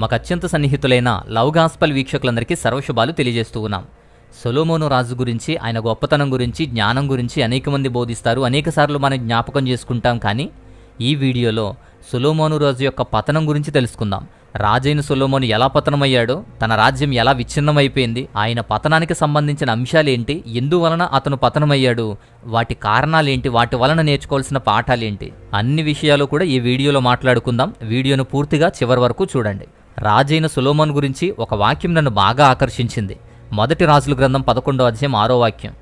మాకు అత్యంత సన్నిహితులైన love gospel వీక్షకులందరికీ సర్వశుభాలు తెలియజేస్తూ ఉన్నాం. సొలోమోను రాజు గురించి ఆయన గొప్పతనం గురించి జ్ఞానం గురించి అనేక మంది బోధిస్తారు. అనేకసార్లు మనం జ్ఞాపకం చేసుకుంటాం కానీ ఈ వీడియోలో సొలోమోను రాజు యొక్క పతనం గురించి తెలుసుకుందాం. రాజైన సొలోమోను ఎలా పతనమయ్యాడో తన రాజ్యం ఎలా విచ్ఛిన్నమైపోయింది ఆయన పతనానికి సంబంధించిన అంశాలేంటి ఎందువలన అతను పతనమయ్యాడు వాటి కారణాలేంటి వాటి వలన నేర్చుకోవాల్సిన పాఠాలేంటి అన్ని విషయాలు కూడా ఈ వీడియోలో మాట్లాడుకుందాం. వీడియోను పూర్తిగా చివరి వరకు చూడండి. రాజైన సులోమన్ గురించి ఒక వాక్యం నన్ను బాగా ఆకర్షించింది. మొదటి రాజుల గ్రంథం పదకొండో అధ్యాయం ఆరో వాక్యం.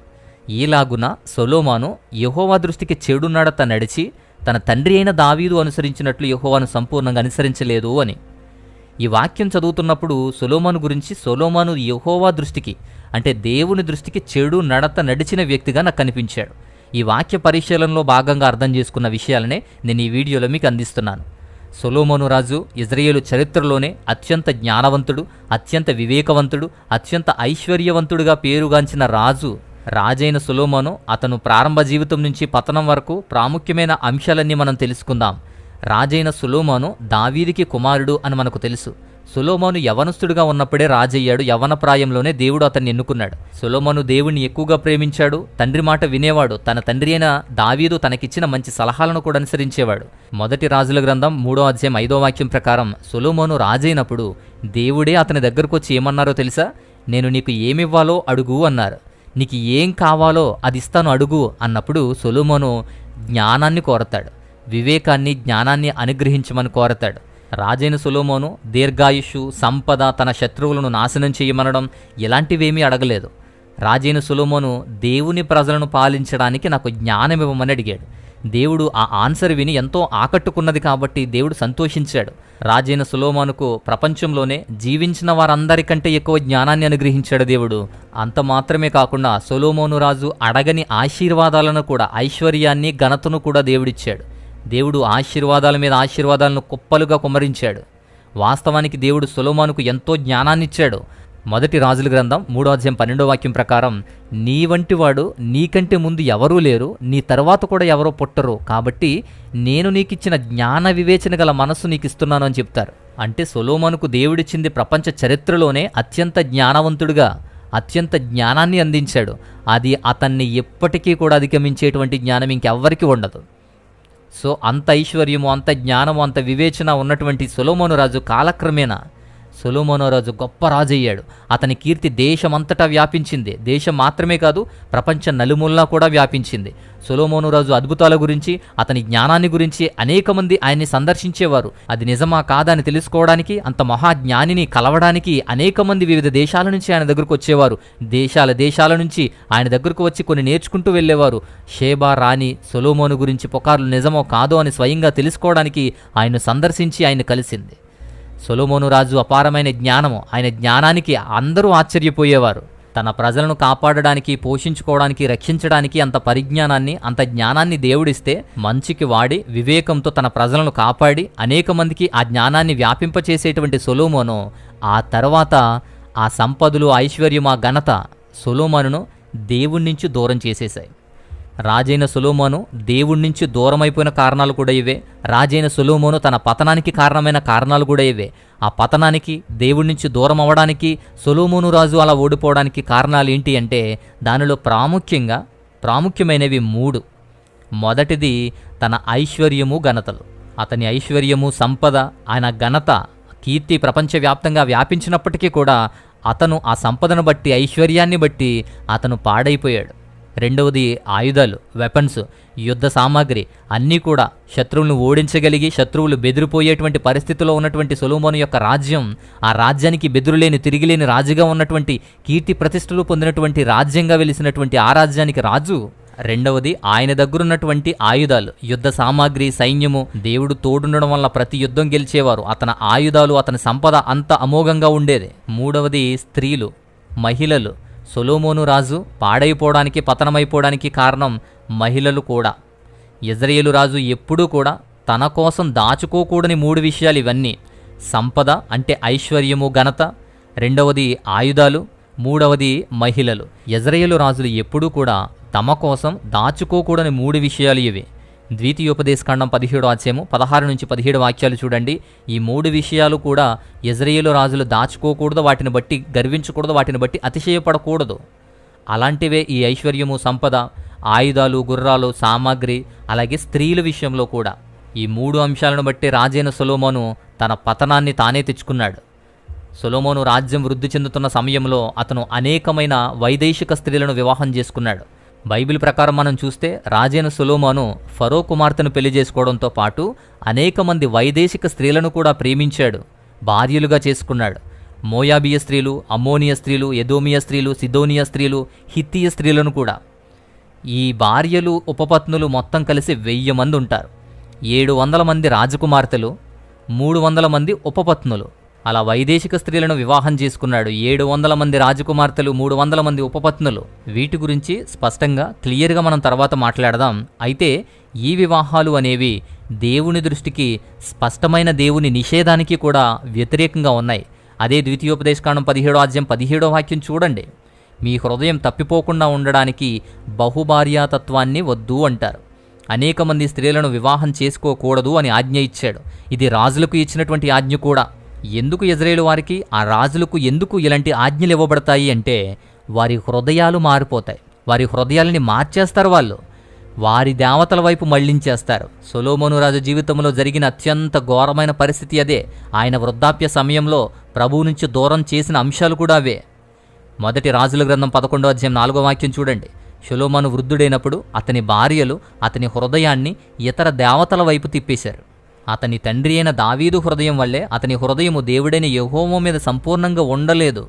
ఈలాగున సొలోమాను యహోవా దృష్టికి చెడు నడత నడిచి తన తండ్రి అయిన దావీదు అనుసరించినట్లు యహోవాను సంపూర్ణంగా అనుసరించలేదు అని. ఈ వాక్యం చదువుతున్నప్పుడు సొలోమాను గురించి సొలోమాను యహోవా దృష్టికి అంటే దేవుని దృష్టికి చెడు నడత నడిచిన వ్యక్తిగా నాకు కనిపించాడు. ఈ వాక్య పరిశీలనలో భాగంగా అర్థం చేసుకున్న విషయాలనే నేను ఈ వీడియోలో మీకు అందిస్తున్నాను. సొలోమోను రాజు ఇజ్రాయేలు చరిత్రలోనే అత్యంత జ్ఞానవంతుడు అత్యంత వివేకవంతుడు అత్యంత ఐశ్వర్యవంతుడుగా పేరుగాంచిన రాజు. రాజైన సులోమోను అతను ప్రారంభ జీవితం నుంచి పతనం వరకు ప్రాముఖ్యమైన అంశాలన్నీ మనం తెలుసుకుందాం. రాజైన సులోమాను దావీదికి కుమారుడు అని మనకు తెలుసు. సులోమోను యవనస్తుడిగా ఉన్నప్పుడే రాజయ్యాడు. యవన ప్రాయంలోనే దేవుడు అతన్ని ఎన్నుకున్నాడు. సులోమోను దేవుణ్ణి ఎక్కువగా ప్రేమించాడు. తండ్రి మాట వినేవాడు. తన తండ్రి అయిన దావీదు తనకిచ్చిన మంచి సలహాలను కూడా అనుసరించేవాడు. మొదటి రాజుల గ్రంథం మూడో అధ్యాయం ఐదో వాక్యం ప్రకారం సులోమోను రాజైనప్పుడు దేవుడే అతని దగ్గరకు వచ్చి ఏమన్నారో తెలుసా? నేను నీకు ఏమివ్వాలో అడుగు అన్నారు. నీకు ఏం కావాలో అది ఇస్తాను అడుగు అన్నప్పుడు సొలోమోను జ్ఞానాన్ని కోరతాడు. వివేకాన్ని జ్ఞానాన్ని అనుగ్రహించమని కోరతాడు. రాజైన సులోమోను దీర్ఘాయుషు సంపద తన శత్రువులను నాశనం చేయమనడం ఇలాంటివేమీ అడగలేదు. రాజైన సులోమోను దేవుని ప్రజలను పాలించడానికి నాకు జ్ఞానం ఇవ్వమని అడిగాడు. దేవుడు ఆ ఆన్సర్ విని ఎంతో ఆకట్టుకున్నది కాబట్టి దేవుడు సంతోషించాడు. రాజైన సులోమానుకు ప్రపంచంలోనే జీవించిన వారందరికంటే ఎక్కువ జ్ఞానాన్ని అనుగ్రహించాడు దేవుడు. అంత మాత్రమే కాకుండా సొలోమోను రాజు అడగని ఆశీర్వాదాలను కూడా ఐశ్వర్యాన్ని ఘనతను కూడా దేవుడిచ్చాడు. దేవుడు ఆశీర్వాదాల మీద ఆశీర్వాదాలను కుప్పలుగా కుమ్మరించాడు. వాస్తవానికి దేవుడు సులోమానుకు ఎంతో జ్ఞానాన్నిచ్చాడు. మొదటి రాజుల గ్రంథం మూడో అధ్యాయం పన్నెండో వాక్యం ప్రకారం నీ వంటి వాడు నీకంటే ముందు ఎవరూ లేరు నీ తర్వాత కూడా ఎవరో పుట్టరు. కాబట్టి నేను నీకిచ్చిన జ్ఞాన వివేచన గల మనస్సు నీకు ఇస్తున్నాను అని చెప్తారు. అంటే సొలోమనుకు దేవుడిచ్చింది ప్రపంచ చరిత్రలోనే అత్యంత జ్ఞానవంతుడిగా అత్యంత జ్ఞానాన్ని అందించాడు. అది అతన్ని ఎప్పటికీ కూడా అధిగమించేటువంటి జ్ఞానం ఇంకెవ్వరికీ ఉండదు. సో అంత ఐశ్వర్యము అంత జ్ఞానము అంత వివేచన ఉన్నటువంటి సొలోమోను రాజు కాలక్రమేణా సొలోమోనోరాజు గొప్ప రాజు అయ్యాడు. అతని కీర్తి దేశమంతటా వ్యాపించింది. దేశం మాత్రమే కాదు ప్రపంచ నలుమూలలా కూడా వ్యాపించింది. సొలోమోను రాజు అద్భుతాల గురించి అతని జ్ఞానాన్ని గురించి అనేక మంది ఆయన్ని సందర్శించేవారు. అది నిజమా కాదా అని తెలుసుకోవడానికి అంత మహాజ్ఞానిని కలవడానికి అనేక మంది వివిధ దేశాల నుంచి ఆయన దగ్గరకు వచ్చేవారు. దేశాల దేశాల నుంచి ఆయన దగ్గరకు వచ్చి కొన్ని నేర్చుకుంటూ వెళ్ళేవారు. షేబా రాణి సొలోమోను గురించి పుకార్లు నిజమో కాదో అని స్వయంగా తెలుసుకోవడానికి ఆయన సందర్శించి ఆయన కలిసింది. సొలోమోను రాజు అపారమైన జ్ఞానము. ఆయన జ్ఞానానికి అందరూ ఆశ్చర్యపోయేవారు. తన ప్రజలను కాపాడడానికి పోషించుకోవడానికి రక్షించడానికి అంత పరిజ్ఞానాన్ని అంత జ్ఞానాన్ని దేవుడిస్తే మంచికి వాడి వివేకంతో తన ప్రజలను కాపాడి అనేక మందికి ఆ జ్ఞానాన్ని వ్యాపింపచేసేటువంటి సొలోమోను ఆ తర్వాత ఆ సంపదలు ఐశ్వర్యం ఆ ఘనత సొలోమోను దేవుడి నుంచి దూరం చేసేశాయి. రాజైన సులోమోను దేవుడి నుంచి దూరమైపోయిన కారణాలు కూడా ఇవే. రాజైన సులోమోను తన పతనానికి కారణమైన కారణాలు కూడా ఇవే. ఆ పతనానికి దేవుడి నుంచి దూరం అవ్వడానికి సులోమోను రాజు అలా ఓడిపోవడానికి కారణాలు ఏంటి అంటే దానిలో ప్రాముఖ్యంగా ప్రాముఖ్యమైనవి మూడు. మొదటిది తన ఐశ్వర్యము ఘనతలు. అతని ఐశ్వర్యము సంపద ఆయన ఘనత కీర్తి ప్రపంచవ్యాప్తంగా వ్యాపించినప్పటికీ కూడా అతను ఆ సంపదను బట్టి ఐశ్వర్యాన్ని బట్టి అతను పాడైపోయాడు. రెండవది ఆయుధాలు వెపన్స్ యుద్ధ సామాగ్రి. అన్నీ కూడా శత్రువులను ఓడించగలిగి శత్రువులు బెదిరిపోయేటువంటి పరిస్థితిలో ఉన్నటువంటి సొలోమోను యొక్క రాజ్యం ఆ రాజ్యానికి బెదురులేని తిరిగిలేని రాజుగా ఉన్నటువంటి కీర్తి ప్రతిష్టలు పొందినటువంటి రాజ్యంగా వెలిసినటువంటి ఆ రాజ్యానికి రాజు. రెండవది ఆయన దగ్గరున్నటువంటి ఆయుధాలు యుద్ధ సామాగ్రి సైన్యము. దేవుడు తోడుండడం వల్ల ప్రతి యుద్ధం గెలిచేవారు. అతని ఆయుధాలు అతని సంపద అంత అమోఘంగా ఉండేది. మూడవది స్త్రీలు మహిళలు. సొలోమోను రాజు పాడైపోవడానికి పతనమైపోవడానికి కారణం మహిళలు కూడా. ఇజ్రాయేలు రాజు ఎప్పుడూ కూడా తన కోసం దాచుకోకూడని మూడు విషయాలు ఇవన్నీ. సంపద అంటే ఐశ్వర్యము ఘనత. రెండవది ఆయుధాలు మూడవది మహిళలు. ఇజ్రాయేలు రాజులు ఎప్పుడూ కూడా తమ కోసం దాచుకోకూడని మూడు విషయాలు ఇవి. ద్వితీయోపదేశకాండం పదిహేడు అధ్యాయము పదహారు నుంచి పదిహేడు వాక్యాలు చూడండి. ఈ మూడు విషయాలు కూడా ఇజ్రాయేలు రాజులు దాచుకోకూడదు వాటిని బట్టి గర్వించకూడదు వాటిని బట్టి అతిశయపడకూడదు. అలాంటివే ఈ ఐశ్వర్యము సంపద ఆయుధాలు గుర్రాలు సామాగ్రి అలాగే స్త్రీల విషయంలో కూడా. ఈ మూడు అంశాలను బట్టి రాజైన సొలోమోను తన పతనాన్ని తానే తెచ్చుకున్నాడు. సొలోమోను రాజ్యం వృద్ధి చెందుతున్న సమయంలో అతను అనేకమైన వైదేశిక స్త్రీలను వివాహం చేసుకున్నాడు. బైబిల్ ప్రకారం మనం చూస్తే రాజైన సులోమాను ఫరో కుమార్తెను పెళ్ళి చేసుకోవడంతో పాటు అనేక మంది వైదేశిక స్త్రీలను కూడా ప్రేమించాడు భార్యలుగా చేసుకున్నాడు. మోయాబియ స్త్రీలు అమ్మోనియ స్త్రీలు ఎదోమియ స్త్రీలు సిదోనియ స్త్రీలు హిత్తియ స్త్రీలను కూడా. ఈ భార్యలు ఉపపత్నులు మొత్తం కలిసి వెయ్యి మంది ఉంటారు. ఏడు వందల మంది రాజకుమార్తెలు మూడు వందల మంది ఉపపత్నులు. అలా వైదేశిక స్త్రీలను వివాహం చేసుకున్నాడు ఏడు వందల మంది రాజకుమార్తెలు మూడు వందల మంది ఉపపత్నులు. వీటి గురించి స్పష్టంగా క్లియర్గా మనం తర్వాత మాట్లాడదాం. అయితే ఈ వివాహాలు అనేవి దేవుని దృష్టికి స్పష్టమైన దేవుని నిషేధానికి కూడా వ్యతిరేకంగా ఉన్నాయి. అదే ద్వితీయోపదేశకాండం పదిహేడో అధ్యాయం పదిహేడో వాక్యం చూడండి. మీ హృదయం తప్పిపోకుండా ఉండడానికి బహుభార్యాతత్వాన్ని వద్దు అంటారు. అనేక మంది స్త్రీలను వివాహం చేసుకోకూడదు అని ఆజ్ఞ ఇచ్చాడు. ఇది రాజులకు ఇచ్చినటువంటి ఆజ్ఞ కూడా. ఎందుకు ఇజ్రాయేల్ వారికి ఆ రాజులకు ఎందుకు ఇలాంటి ఆజ్ఞలు ఇవ్వబడతాయి అంటే వారి హృదయాలు మారిపోతాయి. వారి హృదయాలని మార్చేస్తారు వాళ్ళు. వారి దేవతల వైపు మళ్ళించేస్తారు. సొలోమోను రాజు జీవితంలో జరిగిన అత్యంత ఘోరమైన పరిస్థితి అదే. ఆయన వృద్ధాప్య సమయంలో ప్రభువు నుంచి దూరం చేసిన అంశాలు కూడా అవే. మొదటి రాజుల గ్రంథం పదకొండో అధ్యాయం నాలుగో వాక్యం చూడండి. షులోమాను వృద్ధుడైనప్పుడు అతని భార్యలు అతని హృదయాన్ని ఇతర దేవతల వైపు తిప్పేశారు. అతని తండ్రి అయిన దావీదు హృదయం వల్లే అతని హృదయము దేవుడైన యెహోవా మీద సంపూర్ణంగా ఉండలేదు.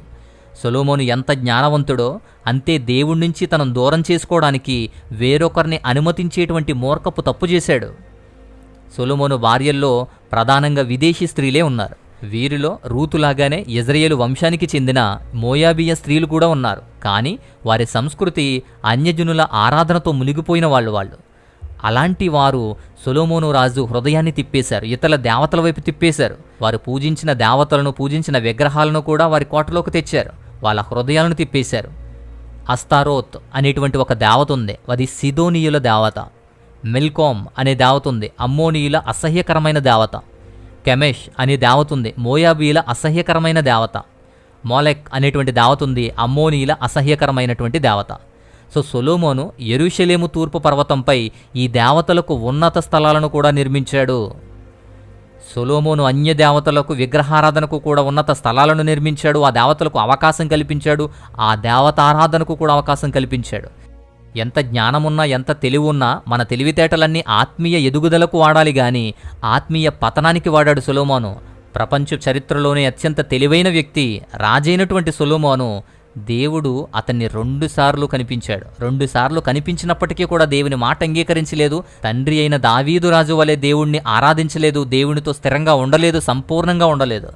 సొలోమోను ఎంత జ్ఞానవంతుడో అంతే దేవుడి నుంచి తనను దూరం చేసుకోవడానికి వేరొకరిని అనుమతించేటువంటి మూర్ఖపు తప్పు చేశాడు. సొలోమోను భార్యల్లో ప్రధానంగా విదేశీ స్త్రీలే ఉన్నారు. వీరిలో రూతులాగానే ఇజ్రాయేలు వంశానికి చెందిన మోయాబియ స్త్రీలు కూడా ఉన్నారు. కానీ వారి సంస్కృతి అన్యజనుల ఆరాధనతో మునిగిపోయిన వాళ్ళు వాళ్ళు. అలాంటి వారు సొలోమోను రాజు హృదయాన్ని తిప్పేశారు. ఇతర దేవతల వైపు తిప్పేశారు. వారు పూజించిన దేవతలను పూజించిన విగ్రహాలను కూడా వారి కోటలోకి తెచ్చారు. వాళ్ళ హృదయాలను తిప్పేశారు. అస్తారోత్ అనేటువంటి ఒక దేవత ఉంది. అది సిదోనీయుల దేవత. మిల్కోమ్ అనే దేవత ఉంది. అమ్మోనీయుల అసహ్యకరమైన దేవత. కెమెష్ అనే దేవత ఉంది. మోయాబీల అసహ్యకరమైన దేవత. మోలెక్ అనేటువంటి దేవత ఉంది. అమ్మోనీయుల అసహ్యకరమైనటువంటి దేవత. సో సొలోమోను ఎరుషలేము తూర్పు పర్వతంపై ఈ దేవతలకు ఉన్నత స్థలాలను కూడా నిర్మించాడు. సొలోమోను అన్య దేవతలకు విగ్రహారాధనకు కూడా ఉన్నత స్థలాలను నిర్మించాడు. ఆ దేవతలకు అవకాశం కల్పించాడు. ఆ దేవతారాధనకు కూడా అవకాశం కల్పించాడు. ఎంత జ్ఞానమున్నా ఎంత తెలివి ఉన్నా మన తెలివితేటలన్నీ ఆత్మీయ ఎదుగుదలకు వాడాలి గాని ఆత్మీయ పతనానికి వాడాడు సొలోమోను. ప్రపంచ చరిత్రలోనే అత్యంత తెలివైన వ్యక్తి రాజైనటువంటి సొలోమోను. దేవుడు అతన్ని రెండుసార్లు కనిపించాడు. రెండుసార్లు కనిపించినప్పటికీ కూడా దేవుని మాట అంగీకరించలేదు. తండ్రి అయిన దావీదు రాజు వలె దేవుణ్ణి ఆరాధించలేదు. దేవునితో స్థిరంగా ఉండలేదు సంపూర్ణంగా ఉండలేదు.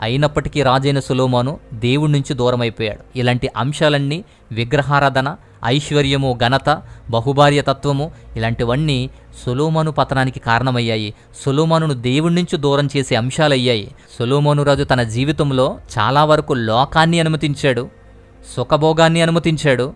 అయినప్పటికీ రాజైన సులోమాను దేవుడి నుంచి దూరమైపోయాడు. ఇలాంటి అంశాలన్నీ విగ్రహారాధన ఐశ్వర్యము ఘనత బహుభార్య తత్వము ఇలాంటివన్నీ సులోమను పతనానికి కారణమయ్యాయి. సొలోమానును దేవుడి నుంచి దూరం చేసే అంశాలయ్యాయి. సులోమను రాజు తన జీవితంలో చాలా వరకు లోకాన్ని అనుమతించాడు సుఖభోగాన్ని అనుమతించాడు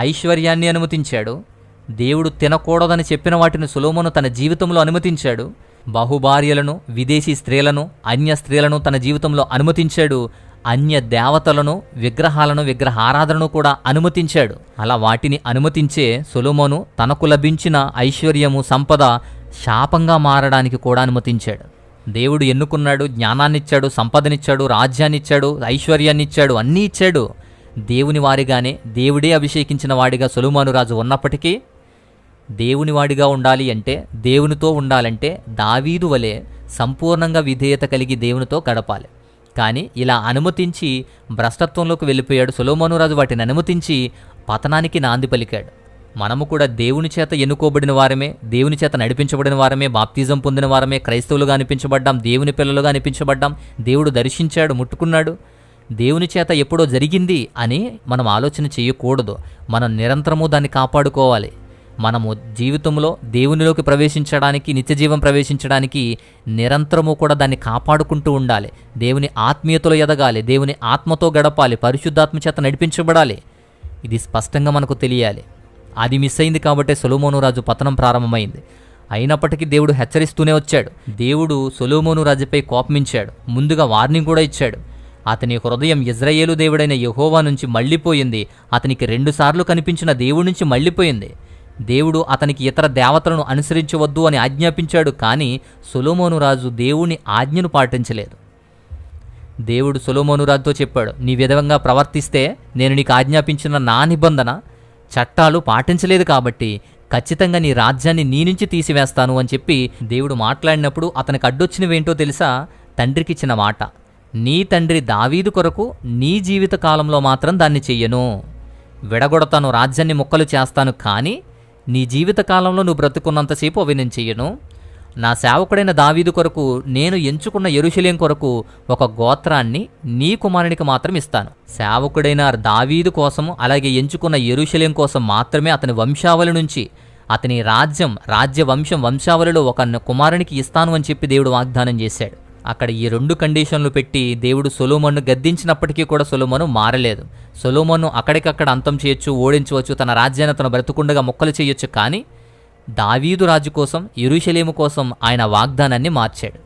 ఐశ్వర్యాన్ని అనుమతించాడు. దేవుడు తినకూడదని చెప్పిన వాటిని సులోమను తన జీవితంలో అనుమతించాడు. బహుభార్యలను విదేశీ స్త్రీలను అన్య స్త్రీలను తన జీవితంలో అనుమతించాడు. అన్య దేవతలను విగ్రహాలను విగ్రహారాధనను కూడా అనుమతించాడు. అలా వాటిని అనుమతించే సొలోమోను తనకు లభించిన ఐశ్వర్యము సంపద శాపంగా మారడానికి కూడా అనుమతించాడు. దేవుడు ఎన్నుకున్నాడు జ్ఞానాన్నిచ్చాడు సంపదనిచ్చాడు రాజ్యాన్నిచ్చాడు ఐశ్వర్యాన్నిచ్చాడు అన్నీ ఇచ్చాడు. దేవుని వారిగానే దేవుడే అభిషేకించిన వాడిగా సొలుమాను రాజు ఉన్నప్పటికీ దేవుని వాడిగా ఉండాలి అంటే దేవునితో ఉండాలంటే దావీదు వలె సంపూర్ణంగా విధేయత కలిగి దేవునితో గడపాలి. కానీ ఇలా అనుమతించి భ్రష్టత్వంలోకి వెళ్ళిపోయాడు సులోమోనురాజు వాటిని అనుమతించి పతనానికి నాంది పలికాడు. మనము కూడా దేవుని చేత ఎన్నుకోబడిన వారమే దేవుని చేత నడిపించబడిన వారమే బాప్తిజం పొందిన వారమే క్రైస్తవులుగా అనిపించబడ్డాం దేవుని పిల్లలుగా అనిపించబడ్డాం. దేవుడు దర్శించాడు ముట్టుకున్నాడు. దేవుని చేత ఎప్పుడో జరిగింది అని మనం ఆలోచన చేయకూడదు. మనం నిరంతరము దాన్ని కాపాడుకోవాలి. మనము జీవితంలో దేవునిలోకి ప్రవేశించడానికి నిత్యజీవం ప్రవేశించడానికి నిరంతరము కూడా దాన్ని కాపాడుకుంటూ ఉండాలి. దేవుని ఆత్మీయతలో ఎదగాలి. దేవుని ఆత్మతో గడపాలి. పరిశుద్ధాత్మ చేత నడిపించబడాలి. ఇది స్పష్టంగా మనకు తెలియాలి. అది మిస్ అయింది కాబట్టే సొలోమోను రాజు పతనం ప్రారంభమైంది. అయినప్పటికీ దేవుడు హెచ్చరిస్తూనే వచ్చాడు. దేవుడు సొలోమోను రాజుపై కోపమించాడు. ముందుగా వార్నింగ్ కూడా ఇచ్చాడు. అతని హృదయం ఇజ్రాయేలు దేవుడైన యెహోవా నుంచి మళ్ళీపోయింది. అతనికి రెండుసార్లు కనిపించిన దేవుడి నుంచి మళ్ళీపోయింది. దేవుడు అతనికి ఇతర దేవతలను అనుసరించవద్దు అని ఆజ్ఞాపించాడు కానీ సొలోమోను రాజు దేవుని ఆజ్ఞను పాటించలేదు. దేవుడు సొలోమోను రాజుతో చెప్పాడు నీ విధంగా ప్రవర్తిస్తే నేను నీకు ఆజ్ఞాపించిన నా నిబంధన చట్టాలు పాటించలేదు కాబట్టి ఖచ్చితంగా నీ రాజ్యాన్ని నీ నుంచి తీసివేస్తాను అని చెప్పి దేవుడు మాట్లాడినప్పుడు అతనికి అడ్డొచ్చినవేంటో తెలుసా? తండ్రికిచ్చిన మాట నీ తండ్రి దావీదు కొరకు నీ జీవిత కాలంలో మాత్రం దాన్ని చెయ్యను. విడగొడతాను రాజ్యాన్ని ముక్కలు చేస్తాను కానీ నీ జీవితకాలంలో నువ్వు బ్రతుకున్నంతసేపు అవి నేను చెయ్యను నా సేవకుడైన దావీదు కొరకు నేను ఎంచుకున్న ఎరుశలేం కొరకు ఒక గోత్రాన్ని నీ కుమారునికి మాత్రం ఇస్తాను. సేవకుడైన దావీదు కోసం అలాగే ఎంచుకున్న ఎరుశలేం కోసం మాత్రమే అతని వంశావళి నుంచి అతని రాజ్యం రాజ్య వంశం వంశావళిలో ఒక కుమారునికి ఇస్తాను అని చెప్పి దేవుడు వాగ్దానం చేశాడు. అక్కడ ఈ రెండు కండిషన్లు పెట్టి దేవుడు సొలోమోను గద్దించినప్పటికీ కూడా సొలోమోను మారలేదు. సొలోమోను అక్కడికక్కడ అంతం చేయొచ్చు ఓడించవచ్చు తన రాజ్యాన్ని తన బ్రతుకుండగా మొక్కలు చేయొచ్చు కానీ దావీదు రాజు కోసం ఇరుషలేము కోసం ఆయన వాగ్దానాన్ని మార్చాడు.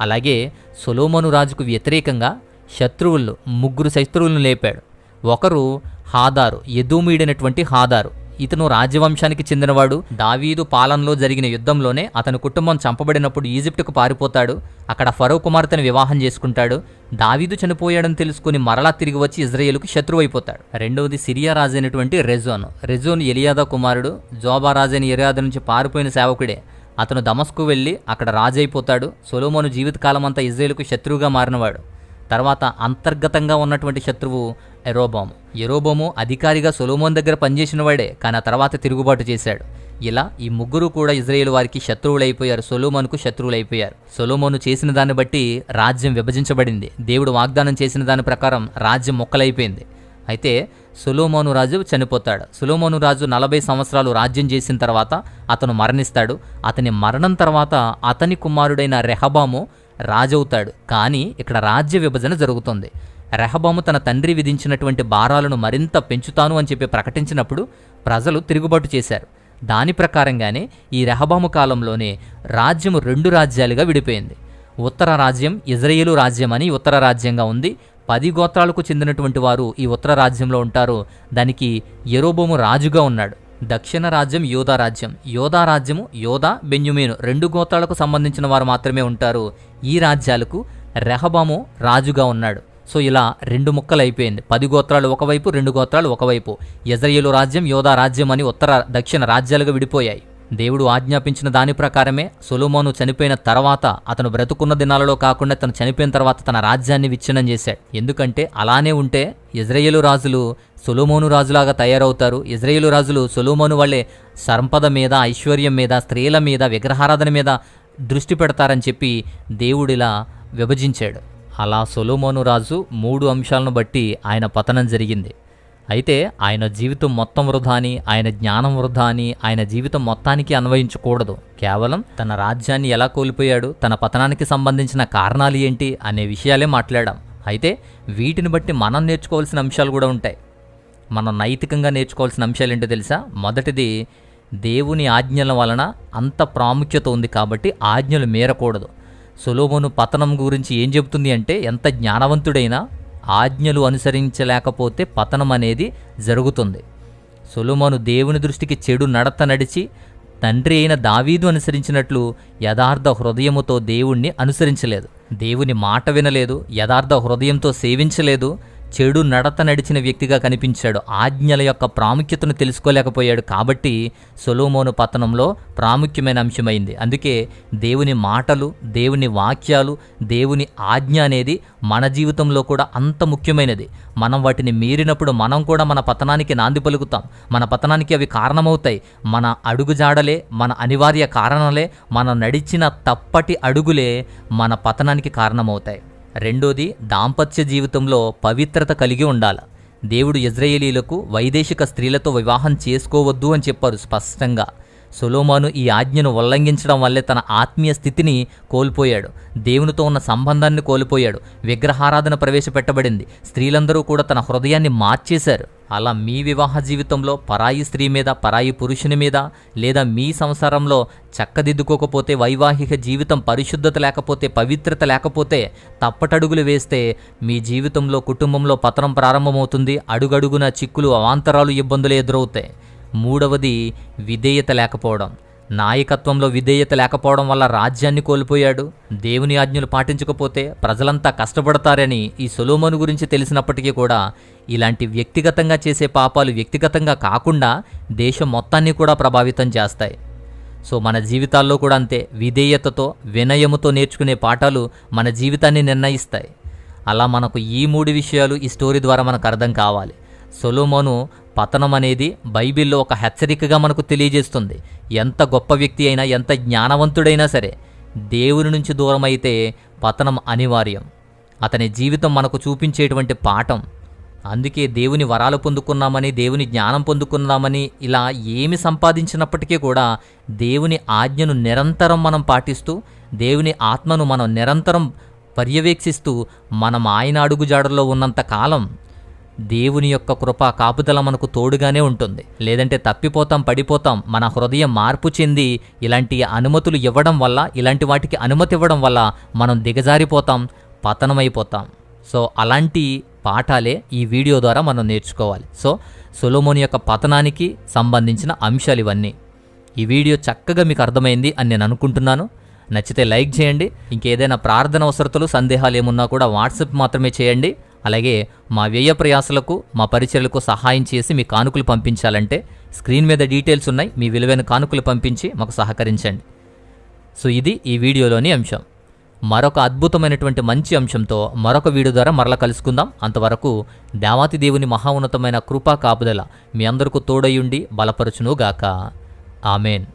అలాగే సొలోమోను రాజుకు వ్యతిరేకంగా శత్రువులు ముగ్గురు శత్రువులను లేపాడు. ఒకరు హాదారు ఎదుమీడినటువంటి హాదారు. ఇతను రాజవంశానికి చెందినవాడు. దావీదు పాలనలో జరిగిన యుద్ధంలోనే అతని కుటుంబం చంపబడినప్పుడు ఈజిప్టుకు పారిపోతాడు. అక్కడ ఫరో కుమార్తెను వివాహం చేసుకుంటాడు. దావీదు చనిపోయాడని తెలుసుకుని మరలా తిరిగి వచ్చి ఇజ్రాయేలుకు శత్రువైపోతాడు. రెండవది సిరియా రాజైనటువంటి రెజోన్. రెజోన్ ఎలియాదా కుమారుడు. జోబా రాజైన ఎలియాదా నుంచి పారిపోయిన సేవకుడే. అతను దమస్కు వెళ్ళి అక్కడ రాజైపోతాడు. సొలోమోను జీవితకాలం అంతా ఇజ్రాయేల్కు శత్రువుగా మారినవాడు. తర్వాత అంతర్గతంగా ఉన్నటువంటి శత్రువు ఎరోబోము ఎరోబోము అధికారిగా సొలోమోన్ దగ్గర పనిచేసిన వాడే కానీ ఆ తర్వాత తిరుగుబాటు చేశాడు. ఇలా ఈ ముగ్గురు కూడా ఇజ్రాయేల్ వారికి శత్రువులైపోయారు సొలోమోన్కు శత్రువులైపోయారు. సొలోమోను చేసిన దాన్ని బట్టి రాజ్యం విభజించబడింది. దేవుడు వాగ్దానం చేసిన దాని ప్రకారం రాజ్యం మొక్కలైపోయింది. అయితే సులోమోను రాజు చనిపోతాడు. సులోమోను రాజు నలభై సంవత్సరాలు రాజ్యం చేసిన తర్వాత అతను మరణిస్తాడు. అతని మరణం తర్వాత అతని కుమారుడైన రెహబాము రాజవుతాడు. కానీ ఇక్కడ రాజ్య విభజన జరుగుతుంది. రెహబాము తన తండ్రి విధించినటువంటి భారాలను మరింత పెంచుతాను అని చెప్పి ప్రకటించినప్పుడు ప్రజలు తిరుగుబాటు చేశారు. దాని ప్రకారంగానే ఈ రెహబాము కాలంలోనే రాజ్యము రెండు రాజ్యాలుగా విడిపోయింది. ఉత్తర రాజ్యం ఇజ్రాయేలు రాజ్యం అని ఉత్తర రాజ్యంగా ఉంది. పది గోత్రాలకు చెందినటువంటి వారు ఈ ఉత్తర రాజ్యంలో ఉంటారు. దానికి ఎరోబోము రాజుగా ఉన్నాడు. దక్షిణ రాజ్యం యోధా రాజ్యం. యోధా రాజ్యము యోధా బెన్యుమేను రెండు గోత్రాలకు సంబంధించిన వారు మాత్రమే ఉంటారు. ఈ రాజ్యాలకు రెహబాము రాజుగా ఉన్నాడు. సో ఇలా రెండు ముక్కలు అయిపోయింది పది గోత్రాలు ఒకవైపు రెండు గోత్రాలు ఒకవైపు. ఎజ్రయేలు రాజ్యం యోధా రాజ్యం అని ఉత్తర దక్షిణ రాజ్యాలుగా విడిపోయాయి. దేవుడు ఆజ్ఞాపించిన దాని ప్రకారమే సొలోమోను చనిపోయిన తర్వాత అతను బ్రతుకున్న దినాలలో కాకుండా తను చనిపోయిన తర్వాత తన రాజ్యాన్ని విచ్ఛిన్నం చేశాడు. ఎందుకంటే అలానే ఉంటే ఇజ్రాయేలు రాజులు సొలోమోను రాజులాగా తయారవుతారు. ఇజ్రాయేలు రాజులు సొలోమోను వల్లే సంపద మీద ఐశ్వర్యం మీద స్త్రీల మీద విగ్రహారాధన మీద దృష్టి పెడతారని చెప్పి దేవుడిలా విభజించాడు. అలా సొలోమోను రాజు మూడు అంశాలను బట్టి ఆయన పతనం జరిగింది. అయితే ఆయన జీవితం మొత్తం వృధా అని ఆయన జ్ఞానం వృధా అని ఆయన జీవితం మొత్తానికి అన్వయించకూడదు. కేవలం తన రాజ్యాన్ని ఎలా కోల్పోయాడు తన పతనానికి సంబంధించిన కారణాలు ఏంటి అనే విషయాలే మాట్లాడాం. అయితే వీటిని బట్టి మనం నేర్చుకోవాల్సిన అంశాలు కూడా ఉంటాయి. మనం నైతికంగా నేర్చుకోవాల్సిన అంశాలు ఏంటో తెలుసా? మొదటిది దేవుని ఆజ్ఞల వలన అంత ప్రాముఖ్యత ఉంది కాబట్టి ఆజ్ఞలు మేరకూడదు. సులోభను పతనం గురించి ఏం చెబుతుంది అంటే ఎంత జ్ఞానవంతుడైనా ఆజ్ఞలు అనుసరించలేకపోతే పతనం అనేది జరుగుతుంది. సొలోమోను దేవుని దృష్టికి చెడు నడత నడిచి తండ్రి అయిన దావీదు అనుసరించినట్లు యథార్థ హృదయముతో దేవుణ్ణి అనుసరించలేదు. దేవుని మాట వినలేదు యథార్థ హృదయంతో సేవించలేదు చెడు నడత నడిచిన వ్యక్తిగా కనిపించాడు. ఆజ్ఞల యొక్క ప్రాముఖ్యతను తెలుసుకోలేకపోయాడు. కాబట్టి సొలోమోను పతనంలో ప్రాముఖ్యమైన అంశమైంది. అందుకే దేవుని మాటలు దేవుని వాక్యాలు దేవుని ఆజ్ఞ అనేది మన జీవితంలో కూడా అంత ముఖ్యమైనది. మనం వాటిని మీరినప్పుడు మనం కూడా మన పతనానికి నాంది పలుకుతాం. మన పతనానికి అవి కారణమవుతాయి. మన అడుగుజాడలే మన అనివార్య కారణాలే మనం నడిచిన తప్పటి అడుగులే మన పతనానికి కారణమవుతాయి. రెండోది దాంపత్య జీవితంలో పవిత్రత కలిగి ఉండాలి. దేవుడు ఇజ్రాయేలీలకు వైదేశిక స్త్రీలతో వివాహం చేసుకోవద్దు అని చెప్పారు స్పష్టంగా. సొలోమాను ఈ ఆజ్ఞను ఉల్లంఘించడం వల్లే తన ఆత్మీయ స్థితిని కోల్పోయాడు. దేవునితో ఉన్న సంబంధాన్ని కోల్పోయాడు. విగ్రహారాధన ప్రవేశపెట్టబడింది. స్త్రీలందరూ కూడా తన హృదయాన్ని మార్చేశారు. అలా మీ వివాహ జీవితంలో పరాయి స్త్రీ మీద పరాయి పురుషుని మీద లేదా మీ సంసారంలో చక్కదిద్దుకోకపోతే వైవాహిక జీవితం పరిశుద్ధత లేకపోతే పవిత్రత లేకపోతే తప్పటడుగులు వేస్తే మీ జీవితంలో కుటుంబంలో పతనం ప్రారంభమవుతుంది. అడుగడుగున చిక్కులు అవాంతరాలు ఇబ్బందులు ఎదురవుతాయి. మూడవది విధేయత లేకపోవడం. నాయకత్వంలో విధేయత లేకపోవడం వల్ల రాజ్యాన్ని కోల్పోయాడు. దేవుని ఆజ్ఞలు పాటించకపోతే ప్రజలంతా కష్టపడతారని ఈ సొలోమోను గురించి తెలిసినప్పటికీ కూడా ఇలాంటి వ్యక్తిగతంగా చేసే పాపాలు వ్యక్తిగతంగా కాకుండా దేశం మొత్తాన్ని కూడా ప్రభావితం చేస్తాయి. సో మన జీవితాల్లో కూడా అంతే. విధేయతతో వినయముతో నేర్చుకునే పాఠాలు మన జీవితాన్ని నిర్ణయిస్తాయి. అలా మనకు ఈ మూడు విషయాలు ఈ స్టోరీ ద్వారా మనకు అర్థం కావాలి. సొలోమోను పతనం అనేది బైబిల్లో ఒక హెచ్చరికగా మనకు తెలియజేస్తుంది. ఎంత గొప్ప వ్యక్తి అయినా ఎంత జ్ఞానవంతుడైనా సరే దేవుని నుంచి దూరం అయితే పతనం అనివార్యం. అతని జీవితం మనకు చూపించేటువంటి పాఠం. అందుకే దేవుని వరాలు పొందుకున్నామని దేవుని జ్ఞానం పొందుకున్నామని ఇలా ఏమి సంపాదించినప్పటికీ కూడా దేవుని ఆజ్ఞను నిరంతరం మనం పాటిస్తూ దేవుని ఆత్మను మనం నిరంతరం పర్యవేక్షిస్తూ మనం ఆయన అడుగుజాడలో ఉన్నంత కాలం దేవుని యొక్క కృప కాపుదల మనకు తోడుగానే ఉంటుంది. లేదంటే తప్పిపోతాం పడిపోతాం మన హృదయం మార్పు చెంది ఇలాంటి అనుమతులు ఇవ్వడం వల్ల ఇలాంటి వాటికి అనుమతి ఇవ్వడం వల్ల మనం దిగజారిపోతాం పతనమైపోతాం. సో అలాంటి పాఠాలే ఈ వీడియో ద్వారా మనం నేర్చుకోవాలి. సో సొలోమోని యొక్క పతనానికి సంబంధించిన అంశాలు ఇవన్నీ. ఈ వీడియో చక్కగా మీకు అర్థమైంది అని నేను అనుకుంటున్నాను. నచ్చితే లైక్ చేయండి. ఇంకేదైనా ప్రార్థన అవసరతలు సందేహాలు ఏమున్నా కూడా వాట్సాప్ మాత్రమే చేయండి. అలాగే మా వ్యయ ప్రయాసలకు మా పరిచయలకు సహాయం చేసి మీ కానుకలు పంపించాలంటే స్క్రీన్ మీద డీటెయిల్స్ ఉన్నాయి. మీ విలువైన కానుకలు పంపించి మాకు సహకరించండి. సో ఇది ఈ వీడియోలోని అంశం. మరొక అద్భుతమైనటువంటి మంచి అంశంతో మరొక వీడియో ద్వారా మరల కలుసుకుందాం. అంతవరకు దేవాతి దేవుని మహా ఉన్నతమైన కృపా కాపుదల మీ అందరికీ తోడయుండి బలపరచునుగాక. ఆమెన్.